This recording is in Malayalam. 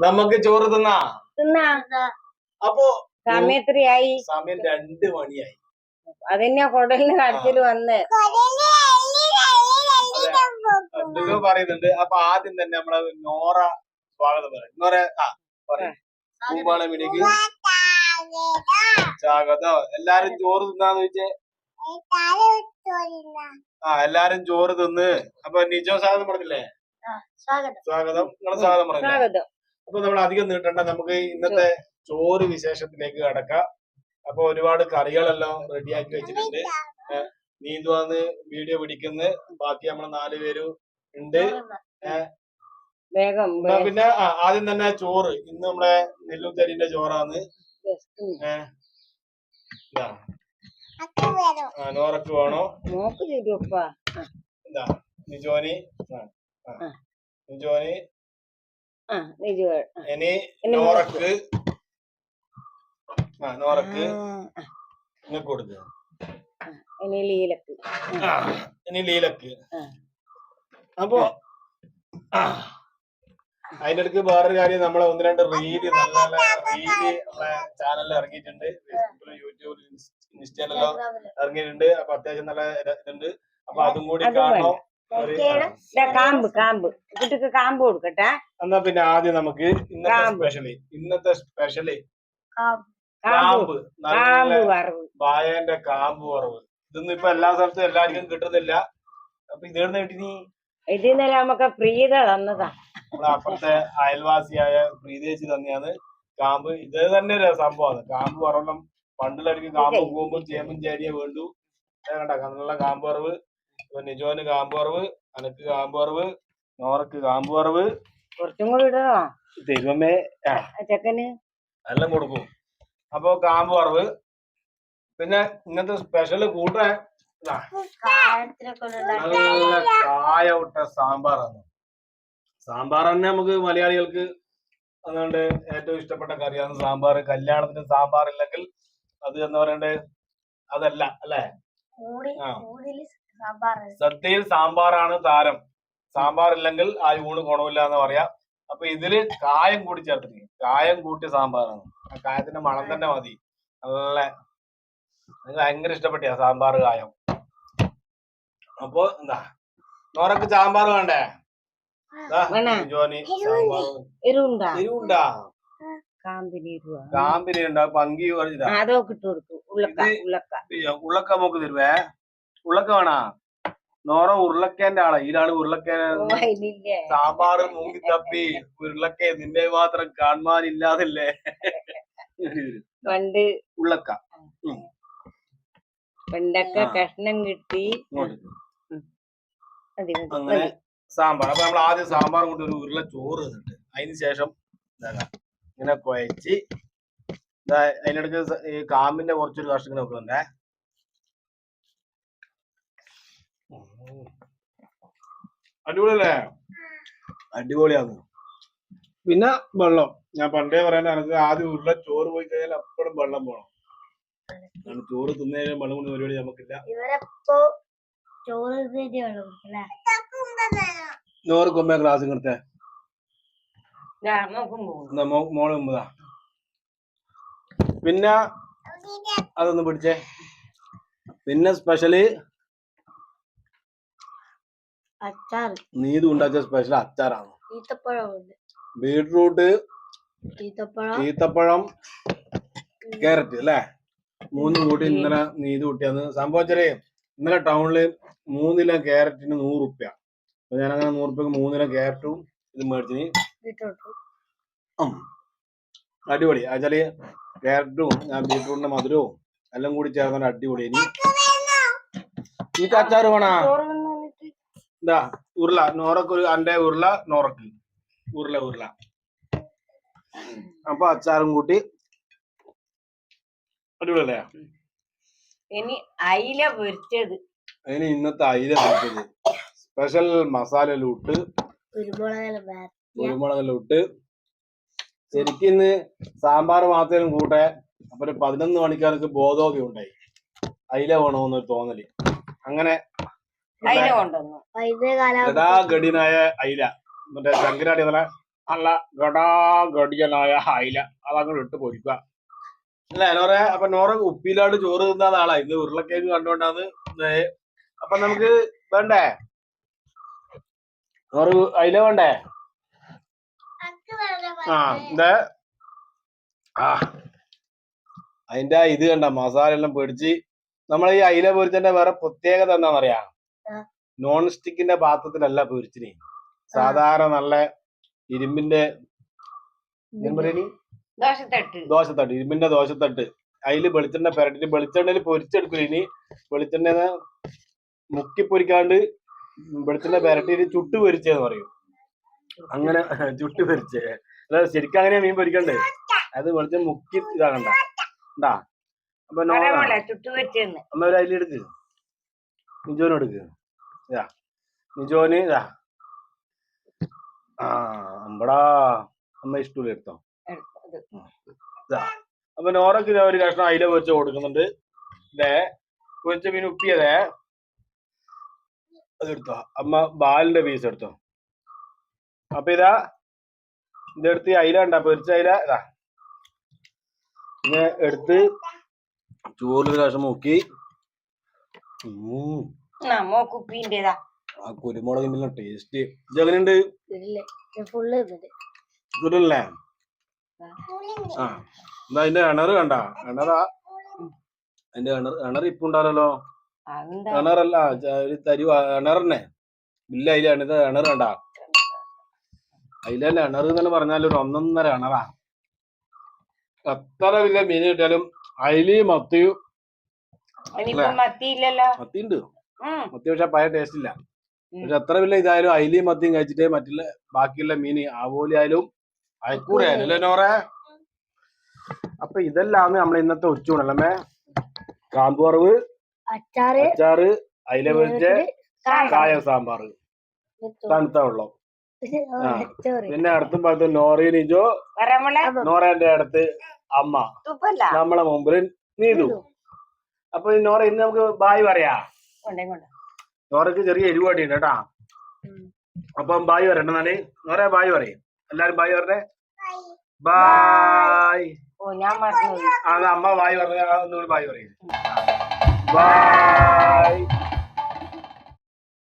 നമുക്ക് ചോറ് തിന്നാ? തിന്നാ. അപ്പോ സമയത്രയായി. സമയം രണ്ട് മണിയായി. അതന്നെ കുടലിന് കടത്തിൽ വന്ന്? എന്തൊക്കെ പറയുന്നുണ്ട്. അപ്പൊ ആദ്യം തന്നെ നമ്മളെ നോറ സ്വാഗതം പറയും. നോറ ആ പറയാം. പൂമ്പാള മിനിക്ക് സ്വാഗതം. എല്ലാരും ചോറ് തിന്നാന്ന് ചോദിച്ചേ? ആ എല്ലാരും ചോറ് തിന്ന്. അപ്പൊ നിജോ സ്വാഗതം പറഞ്ഞില്ലേ? സ്വാഗതം. സ്വാഗതം. നിങ്ങളെ സ്വാഗതം പറഞ്ഞില്ലേ? സ്വാഗതം. അപ്പൊ നമ്മൾ അധികം നീട്ടണ്ട. നമുക്ക് ഇന്നത്തെ ചോറ് വിശേഷത്തിലേക്ക് കടക്കാം. അപ്പൊ ഒരുപാട് കറികളെല്ലാം റെഡിയാക്കി വെച്ചിട്ടുണ്ട്. നീന്തുവാന്ന് നീന്തു വന്ന് വീഡിയോ പിടിക്കുന്ന. ബാക്കി നമ്മളെ നാല് പേരും ഉണ്ട്. പിന്നെ ആദ്യം തന്നെ ചോറ്. ഇന്ന് നമ്മളെ നെല്ലുത്തരിന്റെ. ആ, നോറക്ക് വേണോ? നോക്ക് എന്താ നിജോനി ആ, നിജു ഇനി നോറക്ക്. ആ നോറക്ക്. ഇങ്ങക്ക് കൊടുക്കുക ഇനി ലീലക്ക്. ഇനി ലീലക്ക്. അപ്പൊ അതിന്റെ അടുത്ത് വേറൊരു കാര്യം നമ്മളെ ഒന്ന് രണ്ട് റീൽ നല്ല നല്ല റീൽ നമ്മളെ ചാനലിൽ ഇറങ്ങിയിട്ടുണ്ട്. ഫേസ്ബുക്കിലും യൂട്യൂബിലും ഇൻസ്റ്റയിലെല്ലാം ഇറങ്ങിയിട്ടുണ്ട്. അപ്പൊ അത്യാവശ്യം നല്ല ഇതുണ്ട്. അപ്പൊ അതും കൂടി കാണണം. കാമ്പ് കാമ്പ്. കുട്ടിക്ക് കാമ്പ് കൊടുക്കട്ടെ. എന്നാ പിന്നെ ആദ്യം നമുക്ക് ഇന്നത്തെ സ്പെഷ്യലി ഇന്നത്തെ സ്പെഷ്യലി കാമ്പ്. കാമ്പ്. വറവ്. വായന്റെ കാമ്പ് വറവ്. ഇതൊന്നും ഇപ്പൊ എല്ലാ സ്ഥലത്തും എല്ലാവർക്കും കിട്ടുന്നില്ല. അപ്പൊ ഇതേ കിട്ടി നീ ഇത് ഇന്നലെ നമുക്ക് പ്രീത തന്നതാ. നമ്മളെ അപ്പുറത്തെ അയൽവാസിയായ പ്രീതേച്ചി തന്നെയാണ് കാമ്പ്. ഇത് തന്നെ ഒരു സംഭവമാണ്. കാമ്പ് പറയണം പണ്ടിലടിക്ക് കാമ്പ് കൂമ്പും ചേമ്പും ചേരിയെ വേണ്ടു. കണ്ട നല്ല കാമ്പ് വറവ്. ഇപ്പൊ നിജോന് കാമ്പ് വറവ് അനക്ക് കാമ്പ് വറവ് നോറക്ക് കാമ്പ് വറവ് കുറച്ചും കൂടി ഇടണോ? ആ. ചെക്കന്? എല്ലാം കൊടുക്കും. അപ്പൊ കാമ്പ് വറവ് പിന്നെ ഇന്നത്തെ സ്പെഷ്യൽ കൂട്ടാൻ സാമ്പാർ നല്ല കായ വിട്ട സാമ്പാറാണ് സാമ്പാർ തന്നെ നമുക്ക് മലയാളികൾക്ക് അതുകൊണ്ട് ഏറ്റവും ഇഷ്ടപ്പെട്ട കറിയാണ് സാമ്പാർ കല്യാണത്തിന് സാമ്പാർ ഇല്ലെങ്കിൽ അത് എന്ന് പറയണ്ടേ? അതല്ല അല്ലേ? ആ. സദ്യയിൽ സാമ്പാറാണ് താരം. സാമ്പാർ ഇല്ലെങ്കിൽ ആ ഊണ് ഗുണമില്ല എന്ന് പറയാം. അപ്പൊ ഇതിൽ കായം കൂടി ചേർത്തിരിക്കും. കായം കൂട്ടിയ സാമ്പാറാണ്. ആ കായത്തിന്റെ മണം തന്നെ മതി. നല്ല നിങ്ങൾ ഭയങ്കര ഇഷ്ടപ്പെട്ടിയ സാമ്പാർ കായം. അപ്പൊ എന്താ? നോറക്ക് സാമ്പാർ വേണ്ടേ? ജോനി എരുണ്ടാ എരിവുണ്ടാ? കാമ്പിന് ഉണ്ടാ പങ്കി ഉള്ളക്ക ഉള്ളക്ക. നമുക്ക് തരുവേ? ഉള്ളക്ക വേണാ? നോറ ഉരുളക്കേന്റെ ആളാ. ഈരാൾ ഉരുളക്കേന ഇല്ലില്ലേ സാമ്പാറ് മൂങ്ങി തപ്പി ഉരുളക്കേ നിന്നെ മാത്രം കാണുവാനില്ലാതല്ലേ? പണ്ട് ഉള്ളക്ക. പണ്ടൊക്കെ കഷ്ണം കിട്ടി. അങ്ങനെ സാമ്പാർ അപ്പൊ നമ്മൾ ആദ്യം സാമ്പാർ കൊണ്ട് ഒരു ഉരുള ചോറ് തന്നിട്ട് അതിന് ശേഷം ഇങ്ങനെ കുഴച്ച് അതിനിടക്ക് കാമ്പിന്റെ കുറച്ചൊരു കഷ്ണം ഇങ്ങനെ അടിപൊളിയല്ലേ? അടിപൊളിയാന്ന്. പിന്നെ വെള്ളം. ഞാൻ പണ്ടേ പറയാൻ എനിക്ക് ആദ്യം ഉള്ള ചോറ് പോയി കഴിഞ്ഞാൽ അപ്പോഴും വെള്ളം പോകണം കാരണം ചോറ് തിന്നു വെള്ളം കൊണ്ട് പരിപാടി നമുക്കില്ല. നൂറ് കൊമ്പ ഗ്ലാസ് ഇങ്ങനത്തെ മോൾ മുമ്പതാ പിന്നെ അതൊന്ന് പിടിച്ചേ. പിന്നെ സ്പെഷ്യൽ അച്ചാർ. നീതു ഉണ്ടാക്കിയ സ്പെഷ്യൽ അച്ചാറാണ്. ഈത്തപ്പഴമുണ്ട് ബീട്രൂട്ട് ഈത്തപ്പഴം. ഈത്തപ്പഴം ക്യാരറ്റ് അല്ലേ? മൂന്ന് കൂട്ടി ഇന്നലെ നീതു കൂട്ടിയാന്ന് സംഭവിച്ചാൽ ഇന്നലെ ടൗണിൽ മൂന്നില കാരറ്റിന് നൂറ് റുപ്യ അപ്പൊ ഞാൻ അങ്ങനെ നൂറ് റുപ്യക്ക് മൂന്നില ക്യാരറ്റും ഇത് മേടിച്ചിന്. അടിപൊളി. അച്ചാൽ ക്യാരറ്റും ഞാൻ ബീട്രൂട്ടിന്റെ മധുരവും എല്ലാം കൂടി ചേർന്ന അടിപൊളി ഇനി. ഈ അച്ചാറ് വേണ? എന്താ ഉരുള നോറക്ക് ഒരു അന്റെ ഉരുള നോറക്ക്. ഉരുള ഉരുള. അപ്പൊ അച്ചാറും കൂട്ടി. അടിപൊളിയല്ലേ? ഇനി അയില പൊരിച്ചത്. അതിന് ഇന്നത്തെ അയില പൊരിച്ചത്. സ്പെഷ്യൽ മസാല എല്ലാം ഇട്ട് കുരുമുളകെല്ലാം ഇട്ട് ശരിക്കും ഇന്ന് സാമ്പാർ മാത്രം കൂട്ടെ. അപ്പൊ ഒരു പതിനൊന്ന് മണിക്കാർക്ക് ബോധോപി ഉണ്ടായി. അയില വേണമെന്നൊരു തോന്നൽ. അങ്ങനെ അയില കൊണ്ടുവന്നു. അയില മറ്റേ ശങ്കരാടി നല്ല നല്ല ഗടാ ഗടിയനായ അയില. അതങ്ങോട്ട് ഇട്ട് പൊരിക്കുക. അല്ല നോറ അപ്പൊ നോറ ഉപ്പിലാണ്ട് ചോറ് തിന്നാ ആളാ. ഇന്ന് ഉരുളക്കേക്ക് കണ്ടോണ്ടാന്ന് ദേ. അപ്പൊ നമുക്ക് വേണ്ടേ? നോറ് അയില വേണ്ടേ? ആ എന്താ ആ അതിന്റെ ഇത് കണ്ട മസാല എല്ലാം പൊടിച്ച് നമ്മൾ ഈ അയില പൊരിച്ചതിന്റെ വേറെ പ്രത്യേകത എന്താണെന്നറിയാ. നോൺ സ്റ്റിക്കിന്റെ പാത്രത്തിലല്ല പൊരിച്ചിനെ. സാധാരണ നല്ല ഇരുമ്പിന്റെ ദോശത്തട്ട്. ദോശത്തട്ട് ഇരുമ്പിന്റെ ദോശത്തട്ട്. അതിൽ വെളിച്ചെണ്ണ പെരട്ടിട്ട് വെളിച്ചെണ്ണയിൽ പൊരിച്ചെടുക്കില്ല ഇനി. വെളിച്ചെണ്ണ മുക്കി പൊരിക്കാണ്ട് വെളിച്ചെണ്ണ പെരട്ടിട്ട് ചുട്ട് പൊരിച്ചെന്ന് പറയും. അങ്ങനെ ചുട്ട് പൊരിച്ചേ. അല്ലാതെ ശരിക്കും അങ്ങനെ മീൻ പൊരിക്കണ്ടേ? അത് വെളിച്ചെണ്ണ മുക്കി ഇതാകണ്ട ഉണ്ടാ അപ്പൊ അമ്മ ഒരു അതിലെടുക്ക് നിജോന് എടുക്ക്. ഇതാ. നിജോന് ഇതാ. ആ അമ്പടാ. അമ്മ ഇഷ്ടൂല എടുത്തോ? ഇതാ. അപ്പൊ നോറക്ക് ഇതാ ഒരു കഷ്ണം അയില വെച്ച് കൊടുക്കുന്നുണ്ട്. ഇതേ പൊരിച്ച മീൻ ഉപ്പിയതേ അതെടുത്തോ അമ്മ ബാലിന്റെ പീസ് എടുത്തോ. അപ്പൊ ഇതാ ഇതെടുത്ത് അയില ഉണ്ടാ പൊരിച്ച അയില ഇതാ. പിന്നെ എടുത്ത് ചോറിൽ ഒരു കഷ്ണം മുക്കി ഉം. നമ്മ കുപ്പിന്റേതാ ആ കുരുമുളകിന്റെ ടേസ്റ്റ് ഇത് എങ്ങനെയുണ്ട്? ഫുള്ള് ആ. എന്നാ അതിന്റെ കിണറ് കണ്ട കിണറാ? അതിന്റെ കിണർ ഇപ്പൊ ഉണ്ടാവല്ലോ ഒരു തരി കിണറന്നെ ഇല്ല അതിലാണ് ഇത് കിണർ കണ്ട. അതിലല്ല കിണർ എന്ന് പറഞ്ഞാൽ ഒരു ഒന്നൊന്നര കിണറാ. എത്ര വലിയ മീൻ കിട്ടിയാലും അയിൽ മത്തിയും മത്തിയുണ്ട്. മത്തി പക്ഷെ പഴയ ടേസ്റ്റ് ഇല്ല. പക്ഷെ എത്ര വലിയ ഇതായാലും അയിലി മത്തിയും കഴിച്ചിട്ടേ മറ്റുള്ള ബാക്കിയുള്ള മീൻ ആവോലി ആയാലും നോറേ? അപ്പൊ ഇതെല്ലാം നമ്മൾ ഇന്നത്തെ ഉച്ചൂണല്ലേ കാമ്പ് വറവ് അച്ചാറ് അച്ചാറ് അയില പൊരിച്ച് കായ. സാമ്പാറ് സാമ്പാർ. തണുത്ത വെള്ളം. പിന്നെ അടുത്തും പഴത്തും നോറി നിജോ നോറേന്റെ അടുത്ത് അമ്മ. നമ്മളെ മുമ്പിൽ നീതു. അപ്പൊ നോറ ഇന്ന് നമുക്ക് ബായ് പറയാ. നോറക്ക് ചെറിയ എരിവാടി ഉണ്ട് കേട്ടാ. അപ്പം ബായ് പറയണ്ട നാളെ നോറ ബായ് പറയും. എല്ലാരും ബായ് പറഞ്ഞേ ബായ്. അമ്മ ബായ് പറഞ്ഞ ബായ് പറയും. ബായ്.